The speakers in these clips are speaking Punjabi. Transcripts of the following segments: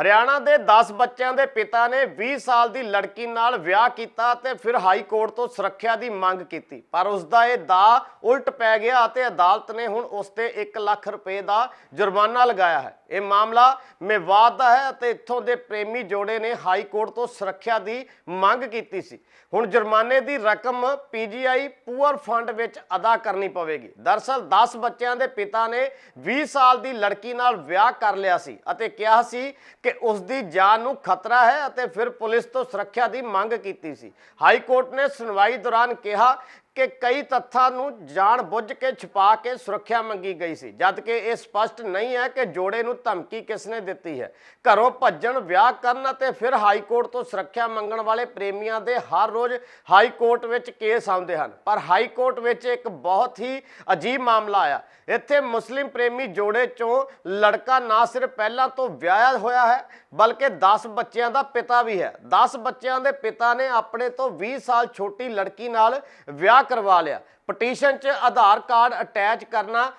ਹਰਿਆਣਾ ਦੇ 10 ਬੱਚਿਆਂ ਦੇ ਪਿਤਾ ਨੇ 20 ਸਾਲ ਦੀ ਲੜਕੀ ਨਾਲ ਵਿਆਹ ਕੀਤਾ ਤੇ ਫਿਰ ਹਾਈ ਕੋਰਟ ਤੋਂ ਸੁਰੱਖਿਆ ਦੀ ਮੰਗ ਕੀਤੀ। ਪਰ ਉਸ ਦਾ ਇਹ ਦਾ ਉਲਟ ਪੈ ਗਿਆ ਅਤੇ ਅਦਾਲਤ ਨੇ ਹੁਣ ਉਸ ਤੇ 1 ਲੱਖ ਰੁਪਏ ਦਾ ਜੁਰਮਾਨਾ ਲਗਾਇਆ ਹੈ। ਇਹ ਮਾਮਲਾ ਮੇਵਾਤ ਦਾ ਹੈ ਅਤੇ ਇੱਥੋਂ ਦੇ ਪ੍ਰੇਮੀ ਜੋੜੇ ਨੇ ਹਾਈ ਕੋਰਟ ਤੋਂ ਸੁਰੱਖਿਆ ਦੀ ਮੰਗ ਕੀਤੀ ਸੀ। ਹੁਣ ਜੁਰਮਾਨੇ ਦੀ ਰਕਮ ਪੀਜੀਆਈ ਪੂਅਰ ਫੰਡ ਵਿੱਚ ਅਦਾ ਕਰਨੀ ਪਵੇਗੀ। ਦਰਸਲ 10 ਬੱਚਿਆਂ ਦੇ ਪਿਤਾ ਨੇ 20 ਸਾਲ ਦੀ ਲੜਕੀ ਨਾਲ ਵਿਆਹ ਕਰ ਲਿਆ ਸੀ ਅਤੇ ਕਿਹਾ ਸੀ ਕਿ ਉਸ ਦੀ ਜਾਨ ਨੂੰ ਖਤਰਾ ਹੈ ਅਤੇ ਫਿਰ ਪੁਲਿਸ ਤੋਂ ਸੁਰੱਖਿਆ ਦੀ ਮੰਗ ਕੀਤੀ ਸੀ। ਹਾਈ ਕੋਰਟ ਨੇ ਸੁਣਵਾਈ ਦੌਰਾਨ ਕਿਹਾ ਕਿ ਕਈ ਤੱਥਾਂ ਨੂੰ ਜਾਣ ਬੁੱਝ ਕੇ ਛੁਪਾ ਕੇ ਸੁਰੱਖਿਆ ਮੰਗੀ ਗਈ ਸੀ। ਜਦ ਕਿ ਇਹ ਸਪਸ਼ਟ ਨਹੀਂ ਹੈ ਕਿ ਜੋੜੇ ਨੂੰ ਧਮਕੀ ਕਿਸ ਨੇ ਦਿੱਤੀ ਹੈ। ਘਰੋਂ ਭੱਜਣ, ਵਿਆਹ ਕਰਨ ਅਤੇ ਫਿਰ ਹਾਈ ਕੋਰਟ ਤੋਂ ਸੁਰੱਖਿਆ ਮੰਗਣ ਵਾਲੇ ਪ੍ਰੇਮੀਆਂ ਦੇ ਹਰ ਰੋਜ਼ ਹਾਈ ਕੋਰਟ ਵਿੱਚ ਕੇਸ ਆਉਂਦੇ ਹਨ। ਪਰ ਹਾਈ ਕੋਰਟ ਵਿੱਚ ਇੱਕ ਬਹੁਤ ਹੀ ਅਜੀਬ ਮਾਮਲਾ ਆਇਆ। ਇੱਥੇ ਮੁਸਲਿਮ ਪ੍ਰੇਮੀ ਜੋੜੇ ਚੋਂ ਲੜਕਾ ਨਾ ਸਿਰਫ ਪਹਿਲਾਂ ਤੋਂ ਵਿਆਹਿਆ ਹੋਇਆ ਹੈ, ਬਲਕਿ 10 ਬੱਚਿਆਂ ਦਾ ਪਿਤਾ ਵੀ ਹੈ। 10 ਬੱਚਿਆਂ ਦੇ ਪਿਤਾ ਨੇ ਆਪਣੇ ਤੋਂ 20 ਸਾਲ ਛੋਟੀ ਲੜਕੀ ਨਾਲ ਵਿਆਹ ਵਿਆਹ ਕਰਵਾ ਲਿਆ। ਪਟੀਸ਼ਨ 'ਚ ਆਧਾਰ ਕਾਰਡ ਅਟੈਚ ਕਰਨਾ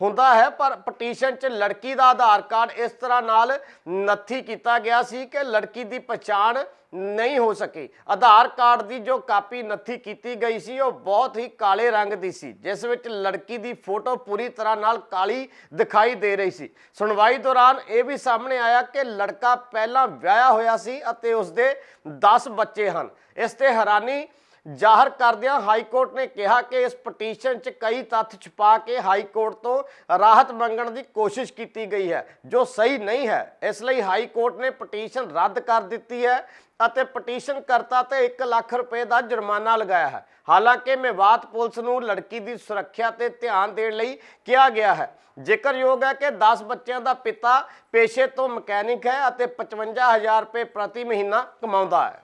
ਹੁੰਦਾ ਹੈ, ਪਰ ਪਟੀਸ਼ਨ 'ਚ ਲੜਕੀ ਦਾ ਆਧਾਰ ਕਾਰਡ ਇਸ ਤਰ੍ਹਾਂ ਨਾਲ ਨੱਥੀ ਕੀਤਾ ਗਿਆ ਸੀ ਕਿ ਲੜਕੀ ਦੀ ਪਛਾਣ ਨਹੀਂ ਹੋ ਸਕੀ। ਆਧਾਰ ਕਾਰਡ ਦੀ ਜੋ ਕਾਪੀ ਨੱਥੀ ਕੀਤੀ ਗਈ ਸੀ, ਉਹ ਬਹੁਤ ਹੀ ਕਾਲੇ ਰੰਗ ਦੀ ਸੀ, ਜਿਸ ਵਿੱਚ ਲੜਕੀ ਦੀ ਫੋਟੋ ਪੂਰੀ ਤਰ੍ਹਾਂ ਨਾਲ ਕਾਲੀ ਦਿਖਾਈ ਦੇ ਰਹੀ ਸੀ। ਸੁਣਵਾਈ ਦੌਰਾਨ ਇਹ ਵੀ ਸਾਹਮਣੇ ਆਇਆ ਕਿ ਲੜਕਾ ਪਹਿਲਾਂ ਵਿਆਹਿਆ ਹੋਇਆ ਸੀ ਅਤੇ ਉਸਦੇ 10 ਬੱਚੇ ਹਨ। ਇਸ ਤੇ ਹੈਰਾਨੀ ਜ਼ਾਹਰ ਕਰਦਿਆਂ ਹਾਈ ਕੋਰਟ ਨੇ ਕਿਹਾ ਕਿ ਇਸ ਪਟੀਸ਼ਨ 'ਚ ਕਈ ਤੱਥ ਛੁਪਾ ਕੇ ਹਾਈ ਕੋਰਟ ਤੋਂ ਰਾਹਤ ਮੰਗਣ ਦੀ ਕੋਸ਼ਿਸ਼ ਕੀਤੀ ਗਈ ਹੈ, ਜੋ ਸਹੀ ਨਹੀਂ ਹੈ। ਇਸ ਲਈ ਹਾਈ ਕੋਰਟ ਨੇ ਪਟੀਸ਼ਨ ਰੱਦ ਕਰ ਦਿੱਤੀ ਹੈ ਅਤੇ ਪਟੀਸ਼ਨ ਕਰਤਾ ਤੇ 1 ਲੱਖ ਰੁਪਏ ਦਾ ਜੁਰਮਾਨਾ ਲਗਾਇਆ ਹੈ। ਹਾਲਾਂਕਿ ਮੇਵਾਤ ਪੁਲਿਸ ਨੂੰ ਲੜਕੀ ਦੀ ਸੁਰੱਖਿਆ ਤੇ ਧਿਆਨ ਦੇਣ ਲਈ ਕਿਹਾ ਗਿਆ ਹੈ। ਜ਼ਿਕਰਯੋਗ ਹੈ ਕਿ 10 ਬੱਚਿਆਂ ਦਾ ਪਿਤਾ ਪੇਸ਼ੇ ਤੋਂ ਮਕੈਨਿਕ ਹੈ ਅਤੇ 55000 ਰੁਪਏ ਪ੍ਰਤੀ ਮਹੀਨਾ ਕਮਾਉਂਦਾ ਹੈ।